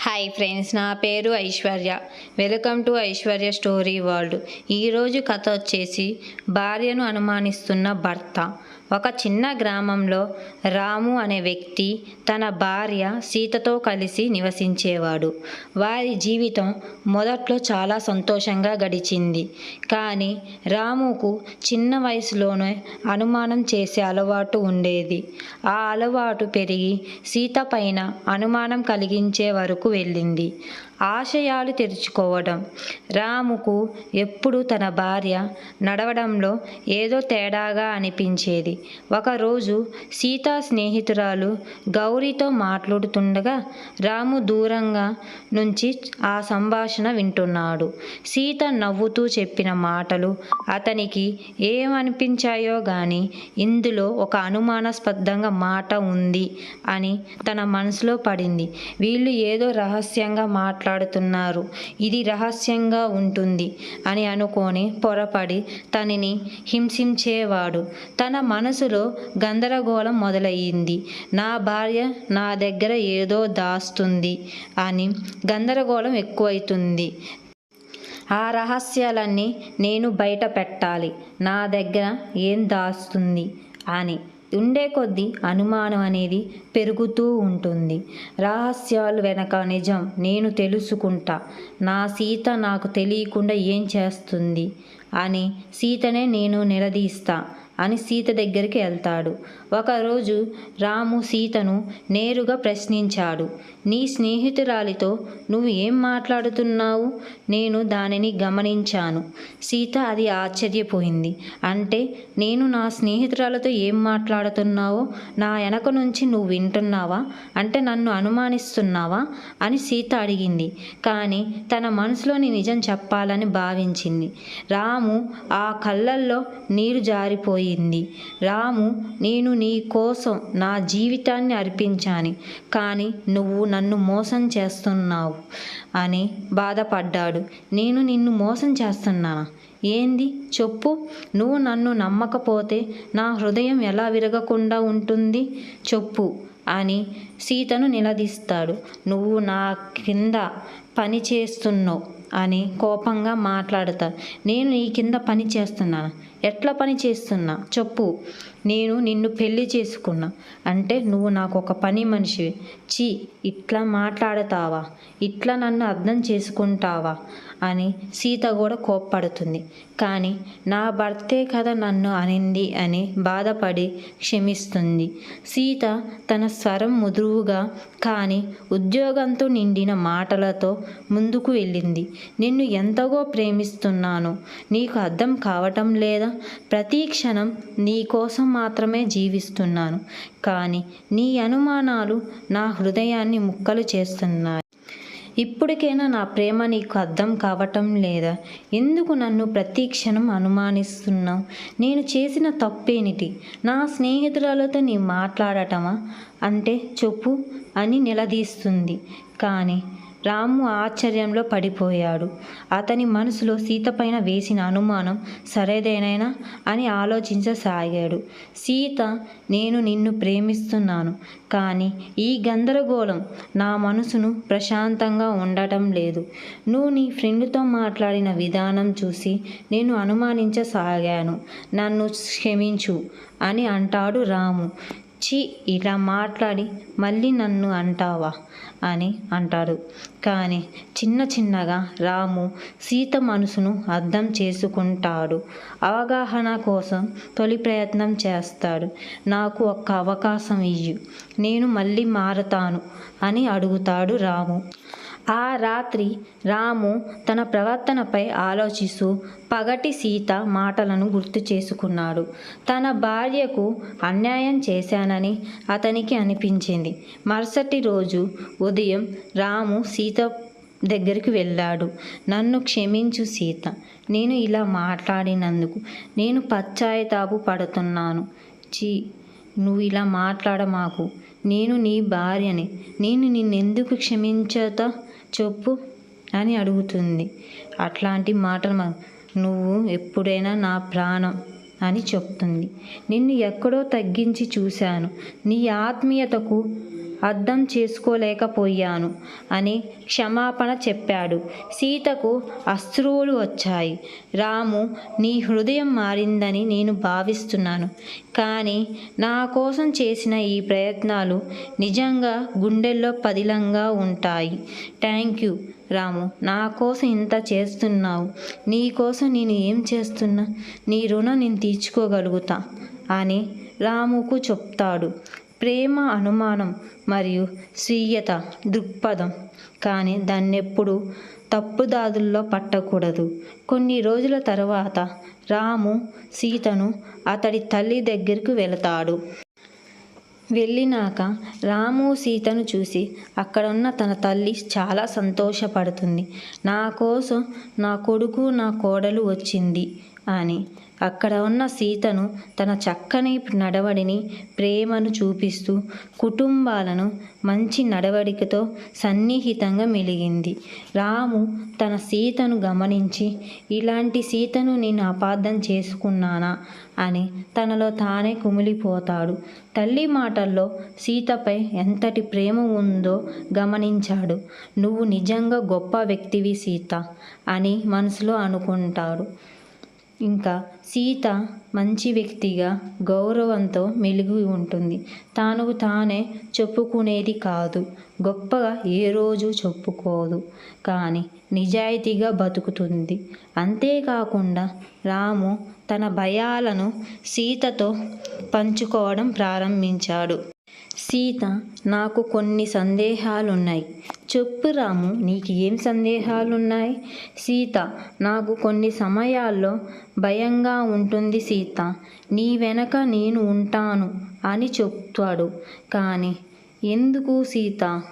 Hi friends నా పేరు Aishwarya. Welcome to Aishwarya story world. ఈరోజు కథ వచ్చేసి భార్యను అనుమానిస్తున్న భర్త. ఒక చిన్న గ్రామంలో రాము అనే వ్యక్తి తన భార్య సీతతో కలిసి నివసించేవాడు. వారి జీవితం మొదట్లో చాలా సంతోషంగా గడిచింది. కానీ రాముకు చిన్న వయసులోనే అనుమానం చేసే అలవాటు ఉండేది. ఆ అలవాటు పెరిగి సీత పైన అనుమానం కలిగించే వరకు వెళ్ళింది. ఆశయాలు తెరుచుకోవడం. రాముకు ఎప్పుడు తన భార్య నడవడంలో ఏదో తేడాగా అనిపించేది. ఒకరోజు సీతా స్నేహితురాలు గౌరీతో మాట్లాడుతుండగా రాము దూరంగా నుంచి ఆ సంభాషణ వింటున్నాడు. సీత నవ్వుతూ చెప్పిన మాటలు అతనికి ఏమనిపించాయో గాని ఇందులో ఒక అనుమానాస్పదంగా మాట ఉంది అని తన మనసులో పడింది. వీళ్ళు ఏదో రహస్యంగా మాట్లా మాట్లాడుతున్నారు. ఇది రహస్యంగా ఉంటుంది అని అనుకొని పొరపడి తనని హింసించేవాడు. తన మనసులో గందరగోళం మొదలయ్యింది. నా భార్య నా దగ్గర ఏదో దాస్తుంది అని గందరగోళం ఎక్కువైతుంది. ఆ రహస్యాలన్నీ నేను బయట పెట్టాలి నా దగ్గర ఏం దాస్తుంది అని ఉండే కొద్దీ అనుమానం అనేది పెరుగుతూ ఉంటుంది. రహస్యాలు వెనక నిజం నేను తెలుసుకుంటా. నా సీత నాకు తెలియకుండా ఏం చేస్తుంది? అని సీతనే నేను నిలదీస్తా. అని సీత దగ్గరికి వెళ్తాడు. ఒకరోజు రాము సీతను నేరుగా ప్రశ్నించాడు. నీ స్నేహితురాలితో నువ్వు ఏం మాట్లాడుతున్నావు? నేను దానిని గమనించాను. సీత అది ఆశ్చర్యపోయింది. అంటే నేను నా స్నేహితురాలతో ఏం మాట్లాడుతున్నావో? నా వెనక నుంచి నువ్వు వింటున్నావా? అంటే నన్ను అనుమానిస్తున్నావా? అని సీత అడిగింది. కానీ తన మనసులోని నిజం చెప్పాలని భావించింది. రాము ఆ కళ్ళల్లో నీరు జారిపోయింది రాము నేను నీ కోసం నా జీవితాన్ని అర్పించాను కానీ నువ్వు నన్ను మోసం చేస్తున్నావు అని బాధపడ్డాడు. నేను నిన్ను మోసం చేస్తున్నానా? ఏంది? చెప్పు. నువ్వు నన్ను నమ్మకపోతే నా హృదయం ఎలా విరగకుండా ఉంటుంది? చెప్పు అని సీతను నిలదీస్తాడు. నువ్వు నా కింద పని చేస్తున్నావు. అని కోపంగా మాట్లాడతాడు నేను నీ కింద పని చేస్తున్నాను ఎట్లా పని చేస్తున్నా? చెప్పు. నేను నిన్ను పెళ్ళి చేసుకున్నా. అంటే నువ్వు నాకు ఒక పని మనిషివి. చీ ఇట్లా మాట్లాడతావా? ఇట్లా నన్ను అర్థం చేసుకుంటావా? అని సీత కూడా కోప్పడుతుంది. కానీ నా భర్తే కదా నన్ను అనింది అని బాధపడి క్షమిస్తుంది. సీత తన స్వరం ముదురువుగా కానీ ఉద్యోగంతో నిండిన మాటలతో ముందుకు వెళ్ళింది. నిన్ను ఎంతగో ప్రేమిస్తున్నాను. నీకు అర్థం కావటం లేదా? ప్రతి క్షణం నీకోసం మాత్రమే జీవిస్తున్నాను. కానీ నీ అనుమానాలు నా హృదయాన్ని ముక్కలు చేస్తున్నాయి. ఇప్పటికైనా నా ప్రేమ నీకు అర్థం కావటం లేదా? ఎందుకు నన్ను ప్రతి క్షణం అనుమానిస్తున్నావు? నేను చేసిన తప్పేమిటి? నా స్నేహితులతో నీ మాట్లాడటమా? అంటే చెప్పు అని నిలదీస్తుంది. కానీ రాము ఆశ్చర్యంలో పడిపోయాడు. అతని మనసులో సీత పైన వేసిన అనుమానం సరేదేనైనా? అని ఆలోచించసాగాడు. సీత నేను నిన్ను ప్రేమిస్తున్నాను కానీ ఈ గందరగోళం నా మనసును ప్రశాంతంగా ఉండటం లేదు. నువ్వు నీ ఫ్రెండ్తో మాట్లాడిన విధానం చూసి నేను అనుమానించసాగాను. నన్ను క్షమించు అని అంటాడు రాము. చి ఇలా మాట్లాడి మళ్ళీ నన్ను అంటావా? అని అంటాడు. కానీ చిన్న చిన్నగా రాము సీత మనసును అర్థం చేసుకుంటాడు. అవగాహన కోసం తొలి ప్రయత్నం చేస్తాడు. నాకు ఒక్క అవకాశం ఇయ్యు. నేను మళ్ళీ మారతాను అని అడుగుతాడు రాము. ఆ రాత్రి రాము తన ప్రవర్తనపై ఆలోచిస్తూ పగటి సీత మాటలను గుర్తు చేసుకున్నాడు. తన భార్యకు అన్యాయం చేశానని అతనికి అనిపించింది. మరుసటి రోజు ఉదయం రాము సీత దగ్గరికి వెళ్ళాడు. నన్ను క్షమించు సీత. నేను ఇలా మాట్లాడినందుకు నేను పచ్చాయతాపు పడుతున్నాను. చీ నువ్వు ఇలా మాట్లాడమాకు. నేను నీ భార్యని. నేను నిన్నెందుకు క్షమించత? చెప్పు అని అడుగుతుంది. అట్లాంటి మాటలు నువ్వు ఎప్పుడైనా నా ప్రాణం అని చెప్తుంది. నిన్ను ఎక్కడో తగ్గించి చూశాను. నీ ఆత్మీయతకు అర్థం చేసుకోలేకపోయాను అని క్షమాపణ చెప్పాడు. సీతకు అశ్రువులు వచ్చాయి. రాము నీ హృదయం మారిందని నేను భావిస్తున్నాను. కానీ నా కోసం చేసిన ఈ ప్రయత్నాలు నిజంగా గుండెల్లో పదిలంగా ఉంటాయి. థ్యాంక్ యూ రాము నా కోసం ఇంత చేస్తున్నావు. నీ కోసం నేను ఏం చేస్తున్నా? నీ రుణం నేను తీర్చుకోగలుగుతా అని రాముకు చెప్తాడు. ప్రేమ అనుమానం మరియు స్వీయత దృక్పథం. కానీ దాన్నెప్పుడు తప్పుదాదుల్లో పట్టకూడదు. కొన్ని రోజుల తర్వాత రాము సీతను అతడి తల్లి దగ్గరకు వెళతాడు. వెళ్ళినాక రాము సీతను చూసి అక్కడ ఉన్న తన తల్లి చాలా సంతోషపడుతుంది. నా కోసం నా కొడుకు నా కోడలు వచ్చింది అని అక్కడ ఉన్న సీతను తన చక్కని నడవడిని ప్రేమను చూపిస్తూ కుటుంబాలను మంచి నడవడికతో సన్నిహితంగా మెలిగింది. రాము తన సీతను గమనించి ఇలాంటి సీతను నేను అపార్థం చేసుకున్నానా? అని తనలో తానే కుమిలిపోతాడు. తల్లి మాటల్లో సీతపై ఎంతటి ప్రేమ ఉందో గమనించాడు. నువ్వు నిజంగా గొప్ప వ్యక్తివి సీత అని మనసులో అనుకుంటాడు. ఇంకా సీత మంచి వ్యక్తిగా గౌరవంతో మెలిగి ఉంటుంది. తాను తానే చెప్పుకునేది కాదు. గొప్పగా ఏ రోజు చెప్పుకోదు. కానీ నిజాయితీగా బతుకుతుంది. అంతేకాకుండా రాము తన భయాలను సీతతో పంచుకోవడం ప్రారంభించాడు. సీత నాకు కొన్ని సందేహాలున్నాయి. చెప్పు రాము నీకు ఏం సందేహాలున్నాయి? సీత నాకు కొన్ని సమయాల్లో భయంగా ఉంటుంది సీత. నీ వెనక నేను ఉంటాను అని చెప్తాడు. కానీ ఎందుకు సీత?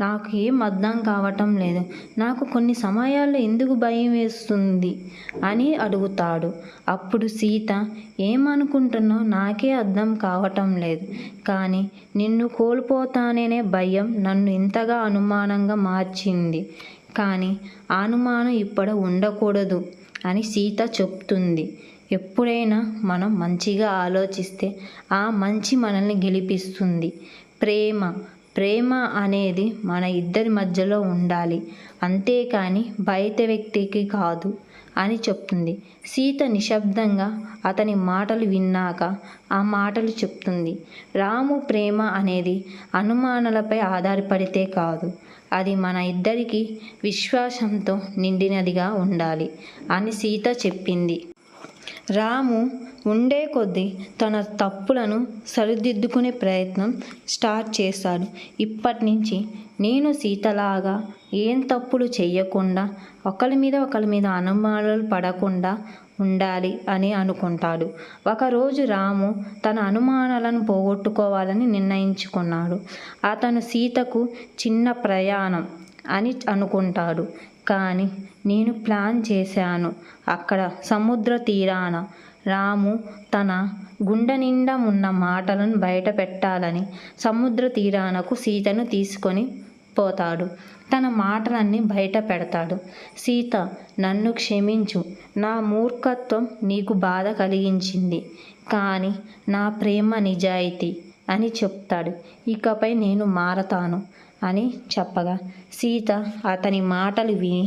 నాకు ఏం అర్థం కావటం లేదు. నాకు కొన్ని సమయాల్లో ఎందుకు భయం వేస్తుంది అని అడుగుతాడు. అప్పుడు సీత ఏమనుకుంటున్నావు? నాకే అర్థం కావటం లేదు. కానీ నిన్ను కోల్పోతాననే భయం నన్ను ఇంతగా అనుమానంగా మార్చింది. కానీ ఆ అనుమానం ఇప్పుడు ఉండకూడదు అని సీత చెప్తుంది. ఎప్పుడైనా మనం మంచిగా ఆలోచిస్తే ఆ మంచి మనల్ని గెలిపిస్తుంది. ప్రేమ ప్రేమ అనేది మన ఇద్దరి మధ్యలో ఉండాలి. అంతేకాని బయట వ్యక్తికి కాదు అని చెప్తుంది. సీత నిశ్శబ్దంగా అతని మాటలు విన్నాక ఆ మాటలు చెప్తుంది. రాము ప్రేమ అనేది అనుమానాలపై ఆధారపడితే కాదు. అది మన ఇద్దరికి విశ్వాసంతో నిండినదిగా ఉండాలి అని సీత చెప్పింది. రాము ఉండే కొద్దీ తన తప్పులను సరిదిద్దుకునే ప్రయత్నం స్టార్ట్ చేశాడు. ఇప్పటి నుంచి నేను సీతలాగా ఏం తప్పులు చేయకుండా ఒకరి మీద ఒకరి మీద అనుమానాలు పడకుండా ఉండాలి అని అనుకుంటాడు. ఒకరోజు రాము తన అనుమానాలను పోగొట్టుకోవాలని నిర్ణయించుకున్నాడు. అతను సీతకు చిన్న ప్రయాణం అని అనుకుంటాడు. కానీ నేను ప్లాన్ చేశాను. అక్కడ సముద్ర తీరాన రాము తన గుండె నిండా ఉన్న మాటలను బయట పెట్టాలని సముద్ర తీరానకు సీతను తీసుకొని పోతాడు. తన మాటలన్నీ బయట పెడతాడు. సీత నన్ను క్షమించు. నా మూర్ఖత్వం నీకు బాధ కలిగించింది. కానీ నా ప్రేమ నిజాయితీ అని చెప్తాడు. ఇకపై నేను మారతాను. అని చెప్పగా సీత అతని మాటలు విని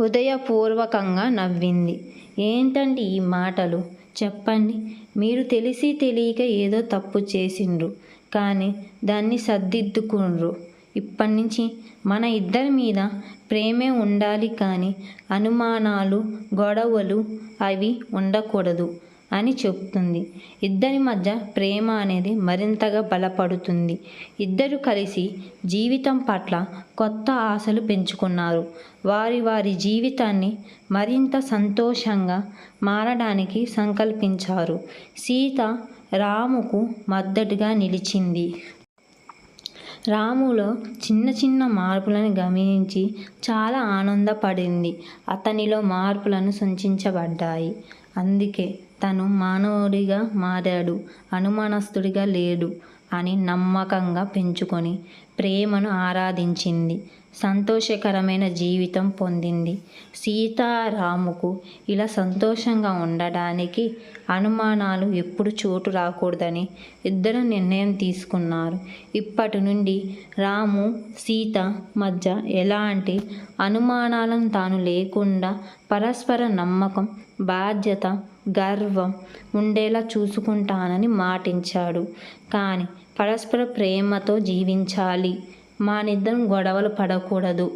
ఉదయపూర్వకంగా నవ్వింది. ఏంటండి ఈ మాటలు? చెప్పండి. మీరు తెలిసి తెలియక ఏదో తప్పు చేసిండ్రు కానీ దాన్ని సర్దిద్దుకుండ్రు. ఇప్పటి నుంచి మన ఇద్దరి మీద ప్రేమే ఉండాలి కానీ అనుమానాలు గొడవలు అవి ఉండకూడదు. అని చెప్తుంది. ఇద్దరి మధ్య ప్రేమ అనేది మరింతగా బలపడుతుంది. ఇద్దరు కలిసి జీవితం పట్ల కొత్త ఆశలు పెంచుకున్నారు. వారి వారి జీవితాన్ని మరింత సంతోషంగా మారడానికి సంకల్పించారు. సీత రాముకు మద్దతుగా నిలిచింది. రాములో చిన్న చిన్న మార్పులను గమనించి చాలా ఆనందపడింది. అతనిలో మార్పులను సూచించబడ్డాయి. అందుకే తను మానవుడిగా మారాడు అనుమానస్తుడిగా లేడు అని నమ్మకంగా పెంచుకొని ప్రేమను ఆరాధించింది. సంతోషకరమైన జీవితం పొందింది. సీతారాముకు ఇలా సంతోషంగా ఉండడానికి అనుమానాలు ఎప్పుడు చోటు రాకూడదని ఇద్దరు నిర్ణయం తీసుకున్నారు. ఇప్పటి నుండి రాము సీత మధ్య ఎలాంటి అనుమానాలను తాను లేకుండా పరస్పర నమ్మకం బాధ్యత గర్వం ఉండేలా చూసుకుంటానని మాటించాడు. కానీ పరస్పర ప్రేమతో జీవించాలి. మానిద్దరం గొడవలు పడకూడదు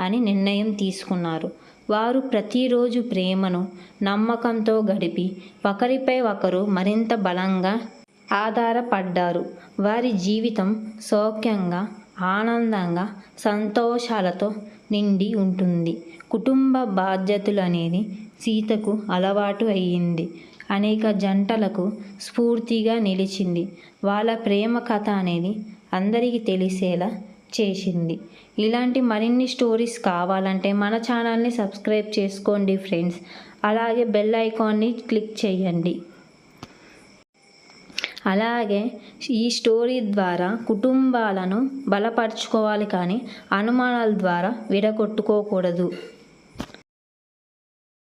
అని నిర్ణయం తీసుకున్నారు. వారు ప్రతిరోజు ప్రేమను నమ్మకంతో గడిపి ఒకరిపై ఒకరు మరింత బలంగా ఆధారపడ్డారు. వారి జీవితం సౌఖ్యంగా ఆనందంగా సంతోషాలతో నిండి ఉంటుంది. కుటుంబ బాధ్యతలు అనేది సీతకు అలవాటు అయ్యింది. అనేక జంటలకు స్ఫూర్తిగా నిలిచింది. వాళ్ళ ప్రేమ కథ అనేది అందరికీ తెలిసేలా చేసింది. ఇలాంటి మరిన్ని స్టోరీస్ కావాలంటే మన ఛానల్ని సబ్స్క్రైబ్ చేసుకోండి ఫ్రెండ్స్. అలాగే బెల్ ఐకాన్ని క్లిక్ చేయండి. అలాగే ఈ స్టోరీ ద్వారా కుటుంబాలను బలపరుచుకోవాలి కానీ అనుమానాల ద్వారా విడగొట్టుకోకూడదు.